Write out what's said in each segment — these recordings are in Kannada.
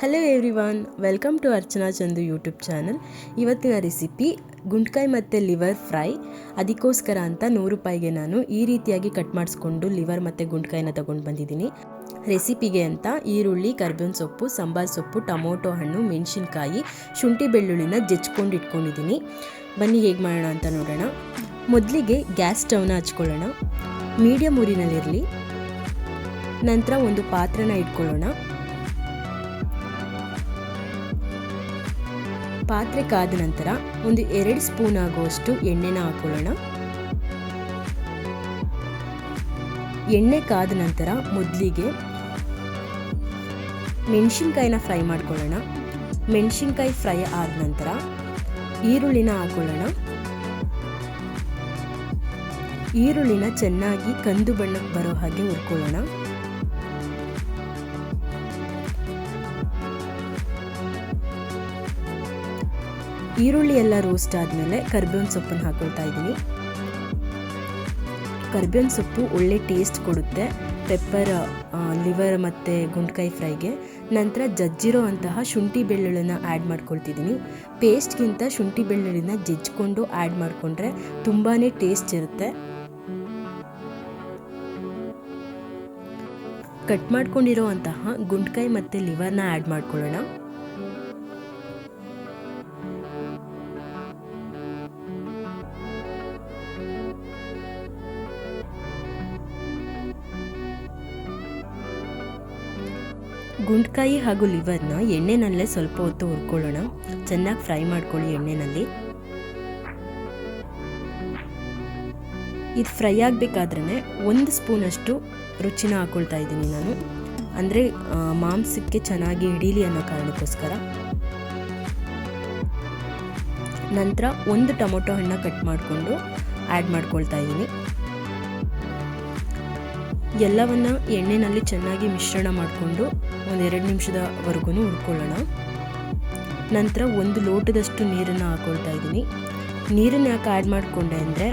Hello everyone welcome to Archana Chandu YouTube channel ಇವತ್ತಿನ ರೆಸಿಪಿ ಗುಂಡ್ಕಾಯಿ ಮತ್ತು ಲಿವರ್ ಫ್ರೈ ಅದಕ್ಕೋಸ್ಕರ ಅಂತ ನೂರು ರೂಪಾಯಿಗೆ ನಾನು ಈ ರೀತಿಯಾಗಿ ಕಟ್ ಮಾಡಿಸ್ಕೊಂಡು ಲಿವರ್ ಮತ್ತು ಗುಂಡ್ಕಾಯಿನ ತೊಗೊಂಡು ಬಂದಿದ್ದೀನಿ. ರೆಸಿಪಿಗೆ ಅಂತ ಈರುಳ್ಳಿ, ಕರ್ಬೇವಿನ ಸೊಪ್ಪು, ಸಾಂಬಾರು ಸೊಪ್ಪು, ಟೊಮೊಟೊ ಹಣ್ಣು, ಮೆಣಸಿನ್ಕಾಯಿ, ಶುಂಠಿ ಬೆಳ್ಳುಳ್ಳಿನ ಜಜ್ಕೊಂಡು ಇಟ್ಕೊಂಡಿದ್ದೀನಿ. ಬನ್ನಿ ಹೇಗೆ ಮಾಡೋಣ ಅಂತ ನೋಡೋಣ. ಮೊದಲಿಗೆ ಗ್ಯಾಸ್ ಸ್ಟವ್ನ ಹಚ್ಕೊಳ್ಳೋಣ. ಮೀಡಿಯಮ್ ಊರಿನಲ್ಲಿರಲಿ ನಂತರ ಒಂದು ಪಾತ್ರೆನ ಇಟ್ಕೊಳ್ಳೋಣ. ಪಾತ್ರೆ ಕಾದ ನಂತರ ಒಂದು ಎರಡು ಸ್ಪೂನ್ ಆಗುವಷ್ಟು ಎಣ್ಣೆನ ಹಾಕೊಳ್ಳೋಣ. ಎಣ್ಣೆ ಕಾದ ನಂತರ ಮೊದಲಿಗೆ ಮೆಣಸಿನ್ಕಾಯಿನ ಫ್ರೈ ಮಾಡ್ಕೊಳ್ಳೋಣ. ಮೆಣಸಿನ್ಕಾಯಿ ಫ್ರೈ ಆದ ನಂತರ ಈರುಳ್ಳಿನ ಹಾಕೊಳ್ಳೋಣ. ಈರುಳ್ಳಿನ ಚೆನ್ನಾಗಿ ಕಂದು ಬಣ್ಣಕ್ಕೆ ಬರೋ ಹಾಗೆ ಹುರ್ಕೊಳ್ಳೋಣ. ಈರುಳ್ಳಿ ಎಲ್ಲ ರೋಸ್ಟ್ ಆದಮೇಲೆ ಕರ್ಬೇವಿನ ಸೊಪ್ಪನ್ನು ಹಾಕೊಳ್ತಾ ಇದ್ದೀನಿ. ಕರ್ಬೇವಿನ ಸೊಪ್ಪು ಒಳ್ಳೆ ಟೇಸ್ಟ್ ಕೊಡುತ್ತೆ. ಪೆಪ್ಪರ್ ಲಿವರ್ ಮತ್ತು ಗುಂಡ್ಕಾಯಿ ಫ್ರೈಗೆ. ನಂತರ ಜಜ್ಜಿರೋ ಅಂತಹ ಶುಂಠಿ ಬೆಳ್ಳುಳ್ಳಿನ ಆ್ಯಡ್ ಮಾಡ್ಕೊಳ್ತಿದ್ದೀನಿ. ಪೇಸ್ಟ್ಗಿಂತ ಶುಂಠಿ ಬೆಳ್ಳುಳ್ಳಿನ ಜಜ್ಜಿಕೊಂಡು ಆ್ಯಡ್ ಮಾಡಿಕೊಂಡ್ರೆ ತುಂಬಾ ಟೇಸ್ಟ್ ಇರುತ್ತೆ. ಕಟ್ ಮಾಡ್ಕೊಂಡಿರೋ ಅಂತಹ ಗುಂಡ್ಕಾಯಿ ಮತ್ತು ಲಿವರ್ನ ಆ್ಯಡ್ ಮಾಡ್ಕೊಳ್ಳೋಣ. ಗುಂಡ್ಕಾಯಿ ಹಾಗೂ ಲಿವರ್ನ ಎಣ್ಣೆನಲ್ಲೇ ಸ್ವಲ್ಪ ಹೊತ್ತು ಹುರ್ಕೊಳ್ಳೋಣ. ಚೆನ್ನಾಗಿ ಫ್ರೈ ಮಾಡ್ಕೊಳ್ಳಿ ಎಣ್ಣೆನಲ್ಲಿ. ಇದು ಫ್ರೈ ಆಗಬೇಕಾದ್ರೆ ಒಂದು ಸ್ಪೂನಷ್ಟು ರುಚಿನ ಹಾಕೊಳ್ತಾ ಇದ್ದೀನಿ ನಾನು. ಅಂದರೆ ಮಾಂಸಕ್ಕೆ ಚೆನ್ನಾಗಿ ಹಿಡೀಲಿ ಅನ್ನೋ ಕಾರಣಕ್ಕೋಸ್ಕರ. ನಂತರ ಒಂದು ಟೊಮೊಟೊ ಹಣ್ಣ ಕಟ್ ಮಾಡಿಕೊಂಡು ಆ್ಯಡ್ ಮಾಡ್ಕೊಳ್ತಾ ಇದ್ದೀನಿ. ಎಲ್ಲವನ್ನು ಎಣ್ಣೆನಲ್ಲಿ ಚೆನ್ನಾಗಿ ಮಿಶ್ರಣ ಮಾಡಿಕೊಂಡು ಒಂದೆರಡು ನಿಮಿಷದವರೆಗೂ ಹುರ್ಕೊಳ್ಳೋಣ. ನಂತರ ಒಂದು ಲೋಟದಷ್ಟು ನೀರನ್ನು ಹಾಕೊಳ್ತಾ ಇದ್ದೀನಿ. ನೀರನ್ನು ಯಾಕೆ ಆ್ಯಡ್ ಮಾಡಿಕೊಂಡೆ ಅಂದರೆ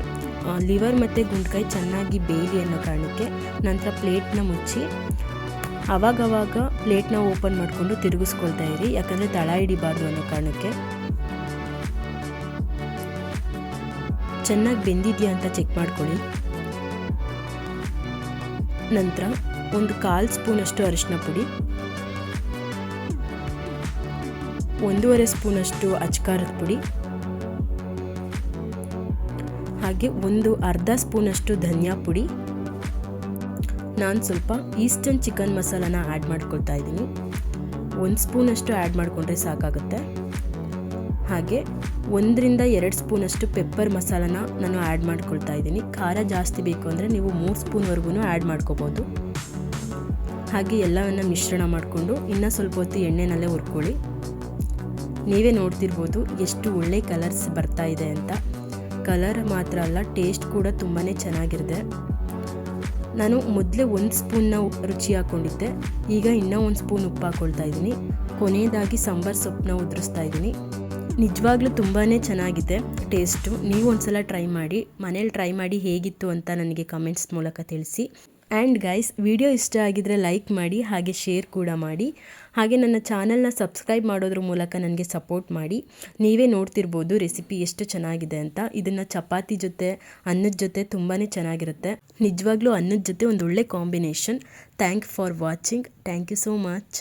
ಲಿವರ್ ಮತ್ತು ಗುಂಡ್ಕಾಯಿ ಚೆನ್ನಾಗಿ ಬೇಯಲಿ ಅನ್ನೋ ಕಾರಣಕ್ಕೆ ನಂತರ ಪ್ಲೇಟ್ನ ಮುಚ್ಚಿ, ಅವಾಗವಾಗ ಪ್ಲೇಟ್ನ ಓಪನ್ ಮಾಡಿಕೊಂಡು ತಿರುಗಿಸ್ಕೊಳ್ತಾ ಇರಿ. ಯಾಕಂದರೆ ತಳ ಹಿಡಿಬಾರ್ದು ಅನ್ನೋ ಕಾರಣಕ್ಕೆ. ಚೆನ್ನಾಗಿ ಬೆಂದಿದೆಯಾ ಅಂತ ಚೆಕ್ ಮಾಡ್ಕೊಳ್ಳಿ. ನಂತರ ಒಂದು ಕಾಲು ಸ್ಪೂನಷ್ಟು ಅರಿಶಿನ ಪುಡಿ. ಒಂದೂವರೆ ಸ್ಪೂನಷ್ಟು ಅಚ್ಕಾರದ ಪುಡಿ. ಹಾಗೆ ಒಂದು ಅರ್ಧ ಸ್ಪೂನಷ್ಟು ಧನಿಯಾ ಪುಡಿ. ನಾನು ಸ್ವಲ್ಪ ಈಸ್ಟರ್ನ್ ಚಿಕನ್ ಮಸಾಲಾನ ಆ್ಯಡ್ ಮಾಡ್ಕೊಳ್ತಾ ಇದ್ದೀನಿ. ಒಂದು ಸ್ಪೂನಷ್ಟು ಆ್ಯಡ್ ಮಾಡಿಕೊಂಡ್ರೆ ಸಾಕಾಗುತ್ತೆ. ಹಾಗೆ ಒಂದರಿಂದ ಎರಡು ಸ್ಪೂನಷ್ಟು ಪೆಪ್ಪರ್ ಮಸಾಲಾನ ನಾನು ಆ್ಯಡ್ ಮಾಡ್ಕೊಳ್ತಾ ಇದ್ದೀನಿ. ಖಾರ ಜಾಸ್ತಿ ಬೇಕು ಅಂದರೆ ನೀವು ಮೂರು ಸ್ಪೂನ್ವರೆಗೂ ಆ್ಯಡ್ ಮಾಡ್ಕೋಬೋದು. ಹಾಗೆ ಎಲ್ಲವನ್ನು ಮಿಶ್ರಣ ಮಾಡಿಕೊಂಡು ಇನ್ನೂ ಸ್ವಲ್ಪ ಹೊತ್ತು ಎಣ್ಣೆನಲ್ಲೇ ಹುರ್ಕೊಳ್ಳಿ. ನೀವೇ ನೋಡ್ತಿರ್ಬೋದು ಎಷ್ಟು ಒಳ್ಳೆ ಕಲರ್ಸ್ ಬರ್ತಾ ಇದೆ ಅಂತ. ಕಲರ್ ಮಾತ್ರ ಅಲ್ಲ ಟೇಸ್ಟ್ ಕೂಡ ತುಂಬಾ ಚೆನ್ನಾಗಿರುತ್ತೆ ನಾನು ಮೊದಲೇ ಒಂದು ಸ್ಪೂನ್ನ ರುಚಿ ಹಾಕ್ಕೊಂಡಿದ್ದೆ ಈಗ ಇನ್ನೂ ಒಂದು ಸ್ಪೂನ್ ಉಪ್ಪು ಹಾಕ್ಕೊಳ್ತಾ ಇದ್ದೀನಿ. ಕೊನೆಯದಾಗಿ ಸಾಂಬಾರು ಸೊಪ್ಪನ್ನ ಉದುರಿಸ್ತಾ ಇದ್ದೀನಿ. ನಿಜವಾಗ್ಲೂ ತುಂಬಾ ಚೆನ್ನಾಗಿದೆ ಟೇಸ್ಟು ನೀವು ಒಂದು ಸಲ ಟ್ರೈ ಮಾಡಿ, ಮನೇಲಿ ಟ್ರೈ ಮಾಡಿ ಹೇಗಿತ್ತು ಅಂತ ನನಗೆ ಕಮೆಂಟ್ಸ್ ಮೂಲಕ ತಿಳಿಸಿ. ಆ್ಯಂಡ್ ಗೈಸ್ ವಿಡಿಯೋ ಇಷ್ಟ ಆಗಿದರೆ ಲೈಕ್ ಮಾಡಿ, ಹಾಗೆ ಶೇರ್ ಕೂಡ ಮಾಡಿ. ಹಾಗೆ ನನ್ನ ಚಾನಲ್ನ ಸಬ್ಸ್ಕ್ರೈಬ್ ಮಾಡೋದ್ರ ಮೂಲಕ ನನಗೆ ಸಪೋರ್ಟ್ ಮಾಡಿ. ನೀವೇ ನೋಡ್ತಿರ್ಬೋದು ರೆಸಿಪಿ ಎಷ್ಟು ಚೆನ್ನಾಗಿದೆ ಅಂತ. ಇದನ್ನು ಚಪಾತಿ ಜೊತೆ, ಅನ್ನದ ಜೊತೆ ತುಂಬಾ ಚೆನ್ನಾಗಿರುತ್ತೆ. ನಿಜವಾಗ್ಲೂ ಅನ್ನದ ಜೊತೆ ಒಂದು ಒಳ್ಳೆ combination thank for watching thank you so much